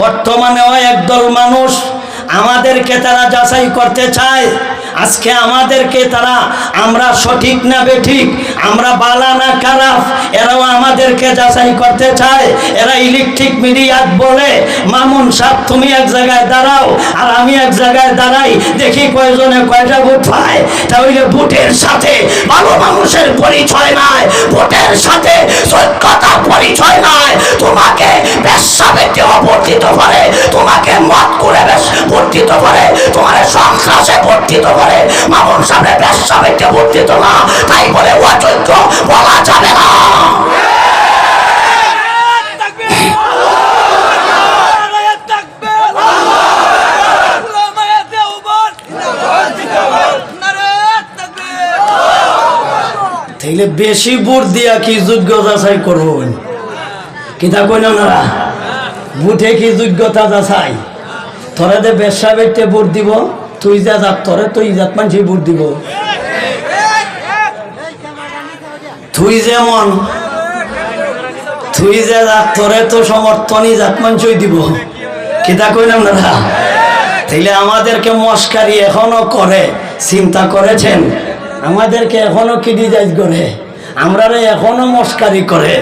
বর্তমানেও একদল মানুষ আমাদেরকে তারা যাচাই করতে চায়। আজকে আমাদেরকে তারা, আমরা সঠিক না বেঠিক, আমরা বালা না খারাপ, এরাও আমাদেরকে যাচাই করতে চায়। এরা ইলেকট্রিক মিডিয়াত বলে, মামুন সাহ তুমি এক জায়গায় দাঁড়াও, আর আমি এক জায়গায় দাঁড়াই, দেখি কয়জনে কয়টা ভোট পায়। তাহলে ভোটের সাথে ভালো মানুষের পরিচয় নাই, ভোটের সাথে সৈক্যতার পরিচয় নাই। তোমাকে বেশ্যাবেতে অবর্তিত করে, তোমাকে মত করে করে, তোমার করে। মামুন না, তাই বলে অযোগ্য বলা যাবে না। বেশি বুট দিয়া কি যোগ্য যাচাই করবেন কিতা কইন ওনারা? বুটে কি যোগ্যতা যাচাই তোরে দে বেশা বেটে বুট দিব, তুই যা যাত তোরে তুই জাত মানুষই বুট দিব। তুই যেমন তুই যে যাত তোরে তো সমর্থনই জাত মানুষই দিব। কিতা কইন ওনারা তাইলে আমাদেরকে মস্কারি এখনও করে, চিন্তা করেছেন? আমাদেরকে এখনও ক্রিটিসাইজ করে আমরা এখনও মস্কারি করে।